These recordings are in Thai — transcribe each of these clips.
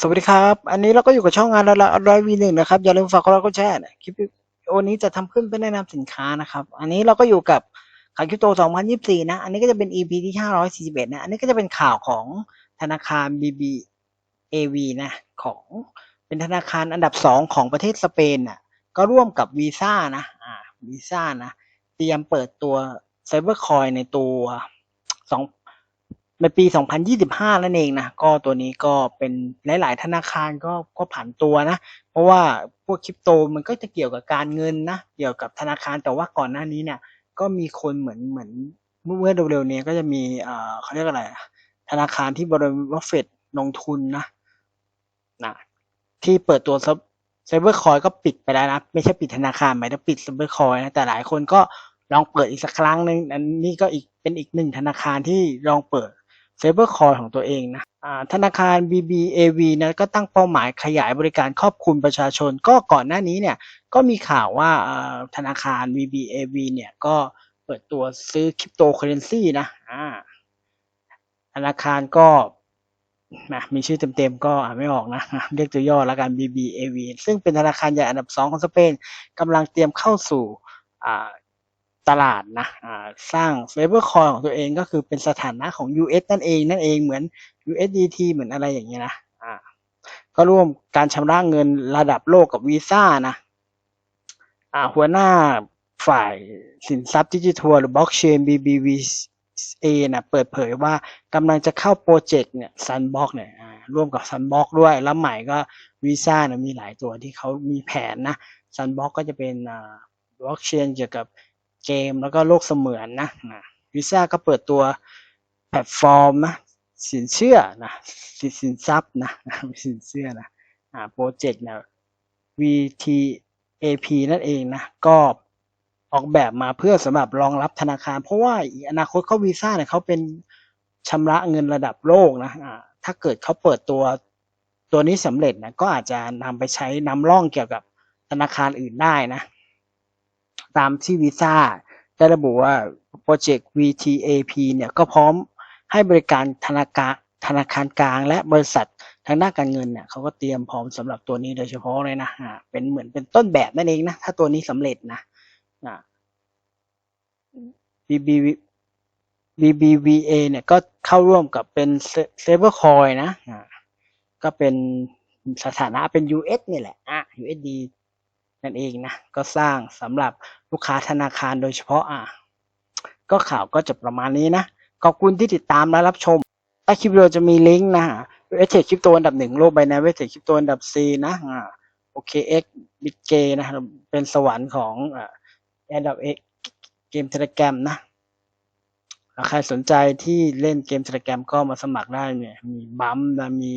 สวัสดีครับ อันนี้เราก็อยู่กับช่องงานละละร้อยวีหนึ่งนะครับ อย่าลืมฝากกดไลค์กดแชร์นะคลิปวิดีโอนี้จะทำขึ้นเพื่อแนะนำสินค้านะครับ อันนี้เราก็อยู่กับขายคริปโต 2024 นะ อันนี้ก็จะเป็น EP ที่ 541 นะ อันนี้ก็จะเป็นข่าวของธนาคาร BBAV นะ ของเป็นธนาคารอันดับสองของประเทศสเปนน่ะ ก็ร่วมกับวีซ่านะ อ่าวีซ่านะ เตรียมเปิดตัวไซเบอร์คอยในตัวสอง ในปี 2025 นั่นเองนะ ก็ตัวนี้ก็เป็นหลาย ๆ ธนาคารก็ก็ผันตัวนะ เพราะว่าพวกคริปโตมันก็จะเกี่ยวกับการเงินนะ เกี่ยวกับธนาคาร แต่ว่าก่อนหน้านี้เนี่ย ก็มีคนเหมือนเหมือนเมื่อเร็วๆนี้ก็จะมีเอ่อเขาเรียกอะไร ธนาคารที่บริเวณวัฟเฟตลงทุนนะนะที่เปิดตัวไซเบอร์คอยก็ปิดไปแล้วนะ ไม่ใช่ปิดธนาคารหมายถึงปิดไซเบอร์คอยนะ แต่หลายคนก็ลองเปิดอีกสักครั้งหนึ่งอันนี้ก็อีกเป็นอีกหนึ่งธนาคารที่ลองเปิด เซเบอร์คอยของตัวเองนะธนาคาร BBAV นะก็ตั้งเป้าหมายขยายบริการครอบคลุมประชาชน ก็ก่อนหน้านี้เนี่ยก็มีข่าวว่าธนาคาร BBAV เนี่ยก็เปิดตัวซื้อคริปโตเคอเรนซีนะธนาคารก็มีชื่อเต็มๆก็อ่านไม่ออกนะ เรียกตัวย่อแล้วกัน BBAV ซึ่งเป็นธนาคารใหญ่อันดับสองของสเปนกำลังเตรียมเข้าสู่ ตลาดนะสร้าง stable coin ของตัวเองก็คือเป็นสถานะของ US นั่นเองนั่นเองเหมือน USDT เหมือนอะไรอย่างเงี้ยนะก็ร่วมการชำระเงินระดับโลกกับวีซ่านะหัวหน้าฝ่ายสินทรัพย์ดิจิทัลหรือ blockchain BBVA นะเปิดเผยว่ากำลังจะเข้าโปรเจกต์เนี่ย Sandbox เนี่ยร่วมกับ Sandbox ด้วย แล้วใหม่ก็วีซ่าเนี่ยมีหลายตัวที่เขามีแผนนะ Sandbox ก็จะเป็นอ่า blockchain เกี่ยวกับ เกมแล้วก็โลกเสมือนนะวิซ่าก็เปิดตัวแพลตฟอร์มนะสินเชื่อนะสินสินทรัพย์นะสินเชื่อนะอ่าโปรเจกต์เนี่ย VTAP นั่นเองนะก็ออกแบบมาเพื่อสำหรับรองรับธนาคาร เพราะว่าอนาคตเขาวีซ่าเนี่ยเขาเป็นชำระเงินระดับโลกนะอ่าถ้าเกิดเขาเปิดตัวตัวนี้สำเร็จนะก็อาจจะนำไปใช้นำร่องเกี่ยวกับธนาคารอื่นได้นะ ตามที่วีซ่าได้ระบุว่าโปรเจกต์ VTAP เนี่ยก็พร้อมให้บริการธนาคารธนาคารกลางและบริษัททางด้านการเงินเนี่ยเขาก็เตรียมพร้อมสำหรับตัวนี้โดยเฉพาะเลยนะอ่าเป็นเหมือนเป็นต้นแบบนั่นเองนะ ถ้าตัวนี้สำเร็จนะอ่า BBV BBVA เนี่ยก็เข้าร่วมกับเป็น Stablecoin นะอ่าก็เป็นสถานะเป็น US นี่แหละอะ USD นั่นเองนะก็สร้างสำหรับลูกค้าธนาคารโดยเฉพาะอะก็ข่าวก็จะประมาณนี้นะขอบคุณที่ติดตามและรับชมใต้คลิปวิดีโอจะมีลิงก์นะเวทเทคคริปโตอันดับหนึ่งโลกใบนะเวทเทคคริปโตอันดับสี่นะโอเคเอ็กบิเกนะเป็นสวรรค์ของอันดับเอ็กเกมเทเลแกรมนะใครสนใจที่เล่นเกมเทเลแกรมก็มาสมัครได้เนี่ยมีบัมและมี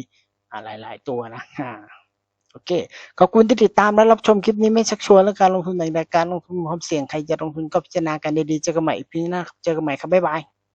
หลายๆตัวนะ โอเค ขอบคุณที่ติดตามและรับชมคลิปนี้ไม่ชักชวนและการลงทุนในรายการลงทุนความเสี่ยงใครจะลงทุนก็พิจารณากันดีๆ เจอกันใหม่อีพีหน้าครับเจอกันใหม่ครับบ๊ายบาย